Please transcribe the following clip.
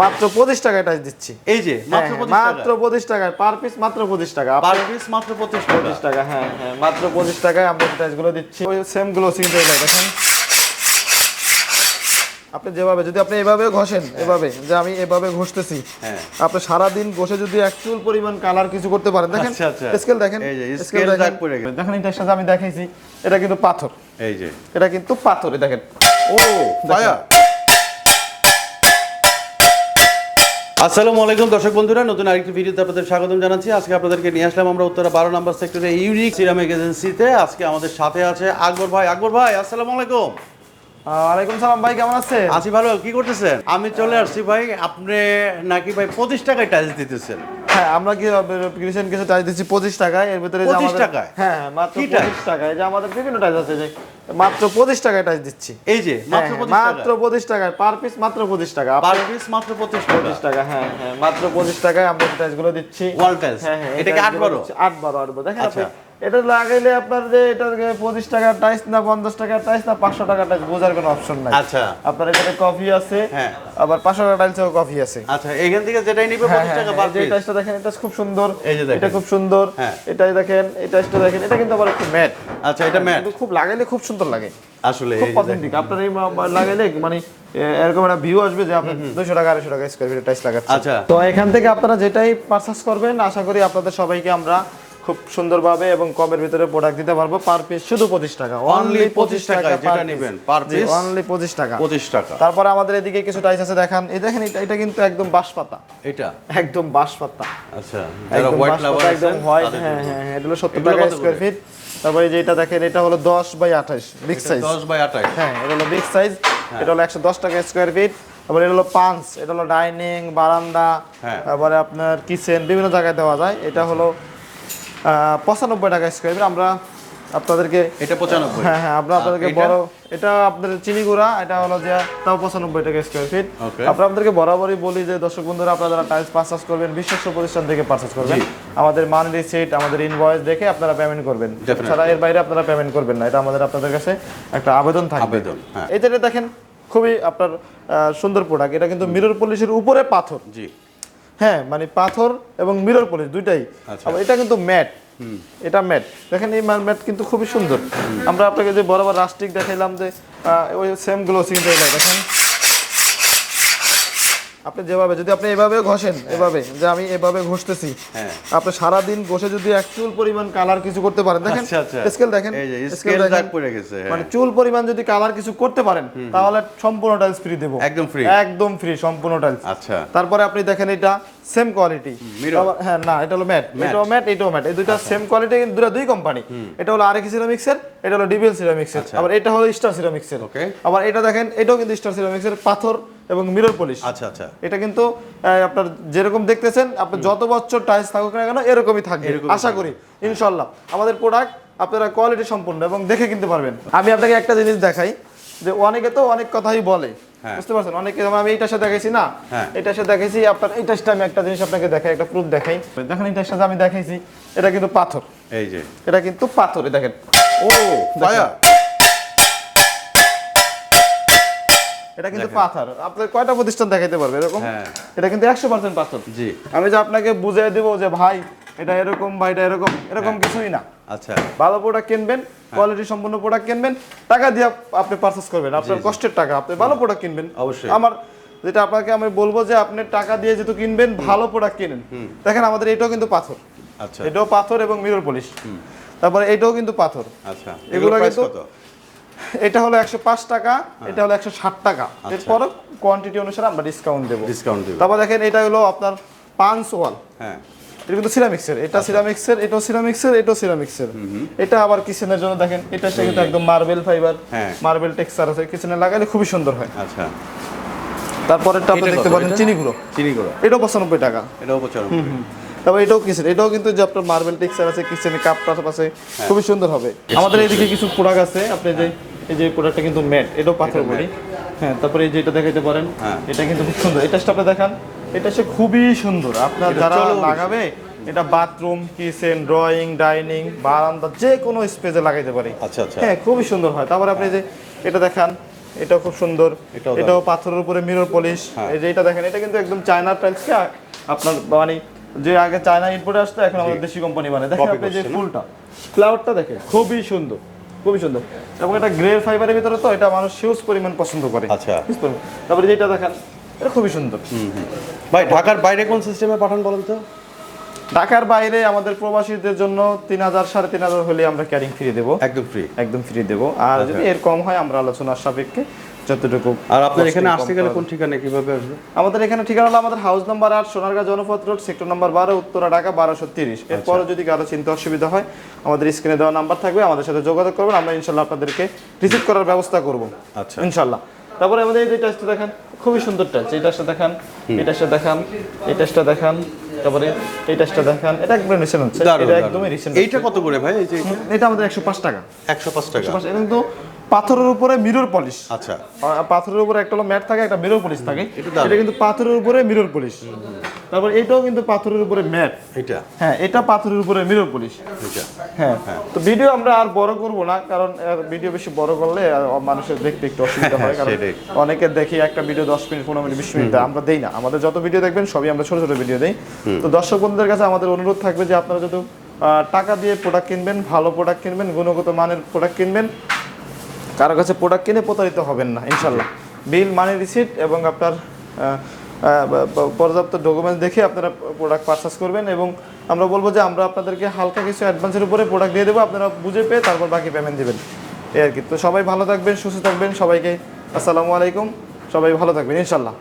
মাত্র পঁচিশ টাকায় টাইস দিচ্ছি। এই যে মাত্র হ্যাঁ, 25 টাকা। মাত্র পঁচিশ টাকায় পার পিস মাত্র পঁচিশ টাকা। পার পিস মাত্র 25 টাকা। পঁচিশ টাকা হ্যাঁ হ্যাঁ মাত্র পঁচিশ টাকায় আমরা টাইসগুলো দিচ্ছি। ওই সেম গ্লোসিং টাইল দেখেন। আপনি যেভাবে যদি আপনি এভাবে ঘষেন এভাবে যে আমি এভাবে ঘষতেছি হ্যাঁ। আপনি সারাদিন বসে যদি এক চুল পরিমাণ কালার কিছু করতে পারেন দেখেন আচ্ছা, আচ্ছা। স্কেল দেখেন এই যে, স্কেল দাগ পড়ে গেছে। দেখেন এটার সাথে আমি দেখাইছি এটা কিন্তু পাথর। এই যে। এটা কিন্তু পাথর দেখেন। ও ভাইয়া আসসালামু আলাইকুম দর্শক বন্ধুরা নতুন আরেকটি ভিডিওতে আপনাদের স্বাগতম জানাচ্ছি। আজকে আপনাদেরকে নিয়ে আসলাম আমরা উত্তরা বারো নম্বর সেক্টরে ইউনিক সিরামিক এজেন্সিতে। আজকে আমাদের সাথে আছে আকবর ভাই। আকবর ভাই আসসালামু আলাইকুম। ওয়ালাইকুম সালাম ভাই কেমন আছে আছি ভালো কি করতেছেন? আমি চলে আসছি ভাই আপনি নাকি ভাই পঁচিশ টাকায় টাইলস দিতেছেন। হ্যাঁ আমরা কি ক্রিসেন কিছু টাইস দিচ্ছি পঁচিশ টাকায় এর ভিতরে পঁচিশ টাকায়? হ্যাঁ মাত্র পঁচিশ টাকায় যে আমাদের বিভিন্ন টাইস আছে যে মাত্র পঁচিশ টাকায় টাইস দিচ্ছি। এই যে মাত্র হ্যাঁ, পঁচিশ মাত্র পঁচিশ টাকায় পার পিস মাত্র পঁচিশ টাকা। পার পিস মাত্র পঁচিশ পঁচিশ টাকা হ্যাঁ হ্যাঁ মাত্র পঁচিশ টাকায় আমরা টাইজগুলো দিচ্ছি। ওয়াল টাইলস হ্যাঁ হ্যাঁ এটা কি আট বারো? আট বারো আট বারো। দেখেন আচ্ছা। এটা লাগাইলে আপনার যে এটা পঁচিশ টাকার টাইস না পঞ্চাশ টাকার টাইস না পাঁচশো টাকার টাইস বোঝার কোনো অপশন নাই। আচ্ছা। আপনার এখানে কফি আছে হ্যাঁ। আবার পাঁচশো টাকার টাইলসেও কফি আছে। আচ্ছা এখান থেকে যেটাই নিবে হ্যাঁ, পঁচিশ টাকা পার পিস টাইসটা দেখেন এটা খুব সুন্দর। এই যে দেখেন। এটা খুব সুন্দর। হ্যাঁ। এটাই দেখেন এই টাইসটা দেখেন এটা কিন্তু আবার একটু ম্যাট আচ্ছা এটা ম্যাট খুব লাগাইলে খুব সুন্দর লাগে। আসলে খুব। অথেন্টিক আপনার এই লাগাইলে মানে এরকম একটা ভিউ আসবে যে আপনি দুশো টাকা আড়াইশো টাকা স্কোয়ার ফিট টাইস লাগাচ্ছেন। আচ্ছা। তো এখান থেকে আপনারা যেটাই পারচেস করবেন আশা করি আপনাদের সবাইকে আমরা খুব সুন্দরভাবে এবং কমের ভিতরে প্রোডাক্ট দিতে পারব পার পিস শুধু পঁচিশ টাকা। Only 25 টাকায় যেটা নিবেন, per piece অনলি পঁচিশ টাকা। পঁচিশ টাকা। তারপরে আমাদের এদিকে কিছু টাইস আছে দেখান। এই দেখেন এটা এটা কিন্তু একদম বাঁশপাতা। এটা? একদম বাঁশপাতা। আচ্ছা একদম বাঁশপাতা, একদম হোয়াইট হ্যাঁ হ্যাঁ হ্যাঁ, এটা হলো সত্তর টাকা স্কোয়ার ফিট তারপরে যে এটা দেখেন এটা হলো দশ বাই আঠাশ বিগ সাইজ দশ বাই আঠাশ। হ্যাঁ এটা হলো বিগ সাইজ এটা হলো একশো দশ টাকা স্কোয়ার ফিট তারপরে এটা হলো পাঁচ এটা হলো ডাইনিং বারান্দা। হ্যাঁ। তারপরে আপনার কিচেন বিভিন্ন জায়গায় দেওয়া যায়। এটা হলো পঁচানব্বই টাকা স্কোয়ার ফিট আমরা আপনাদেরকে এটা পঁচানব্বই। হ্যাঁ হ্যাঁ আমরা আপনাদেরকে বড় এটা আপনাদের চিনি গুঁড়া এটা হলো যে তাও পঁচানব্বই টাকা স্কোয়ার ফিট আমরা আপনাদেরকে বরাবরই বলি যে দর্শক বন্ধুরা আপনারা যারা টাইলস পারচেস করবেন বিশ্বস্ত প্রতিষ্ঠান থেকে পারচেস করবেন। আমাদের মান রিসিট আমাদের ইনভয়েস দেখে আপনারা পেমেন্ট করবেন. ছাড়া এর বাইরে আপনারা পেমেন্ট করবেন না। এটা আমাদের আপনাদের কাছে একটা আবেদন থাকবে। আবেদন, হ্যাঁ। এই দেখেন খুবই আপনার সুন্দর প্রোডাক্ট এটা কিন্তু মিরর পলিশের উপরে পাথর। জি। হ্যাঁ মানে পাথর এবং মিরর পলিশ দুইটাই। আচ্ছা। আবার এটা কিন্তু ম্যাট। এটা ম্যাট। দেখেন এই ম্যাট কিন্তু খুবই সুন্দর। আমরা আপনাকে যে বরাবর রাস্টিক দেখাইলাম যে ওই সেম গ্লোসিং দেখেন। আপনি যেভাবে যদি আপনি এভাবে ঘষেন এভাবে যে আমি এভাবে ঘষতেছি হ্যাঁ। আপনি সারাদিন ঘষে যদি এক চুল পরিমাণ কালার কিছু করতে পারেন দেখেন আচ্ছা, আচ্ছা। স্কেল দেখেন এই যে স্কেল দাগ পড়ে গেছে হ্যাঁ। মানে চুল পরিমাণ যদি কালার কিছু করতে পারেন তাহলে সম্পূর্ণ টাইলস ফ্রি দেব। একদম ফ্রি একদম ফ্রি সম্পূর্ণ টাইলস আচ্ছা। তারপরে আপনি দেখেন এটা সেম কোয়ালিটি হ্যাঁ না এটা হলো ম্যাট এটাও ম্যাট এটাও ম্যাট এই দুইটা আচ্ছা। সেম কোয়ালিটি কিন্তু দুটো দুই কোম্পানি এটা হলো আরেক সিরামিক্সের এটা হলো ডিবিএল সিরামিক্সের আচ্ছা। আবার এটা হলো স্টার সিরামিক্সের. আবার এটা দেখেন এটাও কিন্তু স্টার সিরামিক্সের পাথর এবং মিরর পলিশ আচ্ছা আচ্ছা। এটা কিন্তু আহ, আপনার যেরকম দেখতেছেন আপনার যত বছর টাইলস থাকুক না কেন এরকমই থাকবে। আশা করি ইনশাল্লাহ আমাদের প্রোডাক্ট আপনারা কোয়ালিটি সম্পূর্ণ এবং দেখে কিনতে পারবেন। আমি আপনাকে একটা জিনিস দেখাই। যে অনেকে তো অনেক কথাই বলে হ্যাঁ। বুঝতে পারছেন? অনেকে যেমন আমি এইটার সাথে দেখাইছি না হ্যাঁ। এটার সাথে দেখাইছি আপনার এইটার সাথে আমি একটা জিনিস আপনাকে দেখাই একটা প্রুফ দেখাই। দেখেন এইটার সাথে আমি দেখাইছি এটা কিন্তু পাথর। এই যে। এটা কিন্তু পাথর দেখেন। ও ভাইয়া এটা কিন্তু পাথর। আপনার কয়টা প্রতিষ্ঠান দেখাইতে পারবে এরকম? হ্যাঁ। এটা কিন্তু একশো পার্সেন্ট পাথর। জি। আমি যে আপনাকে বুঝিয়ে দেবো যে ভাই এটা এরকম বা এটা এরকম এরকম কিছুই না। আচ্ছা। ভালো প্রোডাক্ট কিনবেন কোয়ালিটি সম্পূর্ণ প্রোডাক্ট কিনবেন টাকা দিয়ে আপনি পারচেস করবেন আপনার কষ্টের টাকা আপনি ভালো প্রোডাক্ট কিনবেন। অবশ্যই। আমার যেটা আপনাকে আমি বলব যে আপনি টাকা দিয়ে যেহেতু কিনবেন ভালো প্রোডাক্ট কিনেন। দেখেন আমাদের এটাও কিন্তু পাথর। আচ্ছা। এটাও পাথর এবং মিরর পলিশ তারপরে এটাও কিন্তু পাথর। আচ্ছা। এগুলো কিন্তু- কত? এটা হলো একশো পাঁচ টাকা এটা হলো একশো ষাট টাকা। আচ্ছা। এরপর কোয়ান্টিটি অনুসারে আমরা ডিসকাউন্ট দেবো। ডিসকাউন্ট দেবে। তারপর দেখেন এটা হলো আপনার পাঁচ ওয়াল হ্যাঁ। এটা কিন্তু সিরামিক্সের এটা সিরামিক্সের এটাও সিরামিক্সের এটাও সিরামিক্সের এটা আবার কিচেনের জন্য দেখেন এটা কিন্তু একদম মার্বেল ফাইবার। মার্বেল টেক্সচার আছে। কিচেনে লাগালে খুবই সুন্দর হয়। আচ্ছা। তারপরেরটা আপনি দেখতে পারেন এটা? চিনিগুলো চিনি গুঁড়ো এটাও পঁচানব্বই টাকা। এটাও পঁচানব্বই। তারপর এটাও কিচেন এটাও কিন্তু যে আপনার মার্বেল টেক্সচার আছে কিচেনে কাপ টাপ আছে হ্যাঁ। খুবই সুন্দর হবে। আমাদের এইদিকে কিছু প্রোডাক্ট আছে আপনি যে এই যে প্রোডাক্টটা কিন্তু ম্যাট এটাও পাথর বলি হ্যাঁ তারপরে এই যে এটা দেখাইতে পারেন হ্যাঁ। এটা কিন্তু খুব সুন্দর। এটা আপনি দেখান। এটা সে খুবই সুন্দর। আপনার যারা লাগাবে এটা বাথরুম কিচেন ড্রয়িং ডাইনিং বারান্দা যে কোনো স্পেসে লাগাইতে পারি। আচ্ছা আচ্ছা। হ্যাঁ খুবই সুন্দর হয়। তারপরে আপনি যে এটা দেখান এটা খুব সুন্দর। এটাও পাথরের উপরে মিরর পলিশ হ্যাঁ। এই যে এটা দেখেন এটা কিন্তু একদম চায়নার টাইলসকে আপনার মানে যে আগে চায়না ইম্পোর্টে আসতো এখন আমাদের দেশি কোম্পানি বানায়। দেখেন আপনি যে ফুলটা ফ্লাওয়ারটা দেখেন খুবই সুন্দর খুবই সুন্দর। এবং এটা গ্রে ফাইবারের ভিতরে তো এটা মানুষ হিউজ পরিমাণ পছন্দ করে। আচ্ছা। তারপরে যেটা দেখেন এটা খুবই সুন্দর। ভাই ঢাকার বাইরে কোন সিস্টেমে পাঠান বলেন তো? ঢাকার বাইরে আমাদের প্রবাসীদের জন্য তিন হাজার সাড়ে তিন হাজার হলে আমরা ক্যারিং ফ্রি দেবো। একদম ফ্রি একদম ফ্রি দেবো। আর যদি এর কম হয় আমরা আলোচনার সাপেক্ষে যতটুকু আর আপনার এখানে আসতে গেলে কোন ঠিকানা কীভাবে আসবে? আমাদের এখানে ঠিকানা হলো আমাদের হাউস নাম্বার আট Sonargaon Janapath road sector number বারো উত্তরা ঢাকা বারোশো তিরিশ। এরপরে যদি কারও চিন্তা অসুবিধা হয় আমাদের স্ক্রিনে দেওয়া নাম্বার থাকবে আমাদের সাথে যোগাযোগ করবেন আমরা ইনশাল্লাহ আপনাদেরকে রিসিভ করার ব্যবস্থা করব। আচ্ছা। ইনশাল্লাহ। তারপরে আমাদের এই টাচটা দেখান। খুবই সুন্দর টাচ এই টাচটা দেখান এই টাচটা দেখান এই টাচটা দেখান তারপরে এই টাচটা দেখান। এটা একদম রিসেন্ট হচ্ছে। এটা। একদমই রিসেন্ট এইটা কত করে ভাই? এই যে এটা আমাদের একশো পাঁচ টাকা। একশো পাঁচ টাকা। এটা কিন্তু পাথরের উপরে মিরর পলিশ আচ্ছা। পাথরের উপরে একটা হলো ম্যাট থাকে একটা মিরর পলিশ থাকে। এটা কিন্তু পাথরের উপরে মিরর পলিশ তারপর এটাও কিন্তু পাথরের উপরে ম্যাট এটা? হ্যাঁ এটা পাথরের উপরে মিরর পলিশ এটা? হ্যাঁ। তো ভিডিও আমরা আর বড় করব না কারণ ভিডিও বেশি বড় করলে মানুষের দেখতে একটু অসুবিধা হয়। কারণ অনেকে দেখি একটা ভিডিও দশ মিনিট পনেরো মিনিট বিশ মিনিট আমরা দেই না। আমাদের যত ভিডিও দেখবেন সবই আমরা ছোট ছোট ভিডিও দেই। তো দর্শক বন্ধুদের কাছে আমাদের অনুরোধ থাকবে যে আপনারা যদি আহ, টাকা দিয়ে প্রোডাক্ট কিনবেন ভালো প্রোডাক্ট কিনবেন গুণগত মানের প্রোডাক্ট কিনবেন কারও কাছে প্রোডাক্ট কিনে প্রতারিত হবেন না ইনশাল্লাহ বিল মানি রিসিট এবং আপনার পর্যাপ্ত ডকুমেন্টস দেখে আপনারা প্রোডাক্ট পারচেস করবেন এবং আমরা বলব যে আমরা আপনাদেরকে হালকা কিছু অ্যাডভান্সের উপরে প্রোডাক্ট দিয়ে দেবো, আপনারা বুঝে পেয়ে তারপর বাকি পেমেন্ট দেবেন। এই আর কি। তো সবাই ভালো থাকবেন, সুস্থ থাকবেন, সবাইকে আসসালামু আলাইকুম, সবাই ভালো থাকবেন ইনশাল্লাহ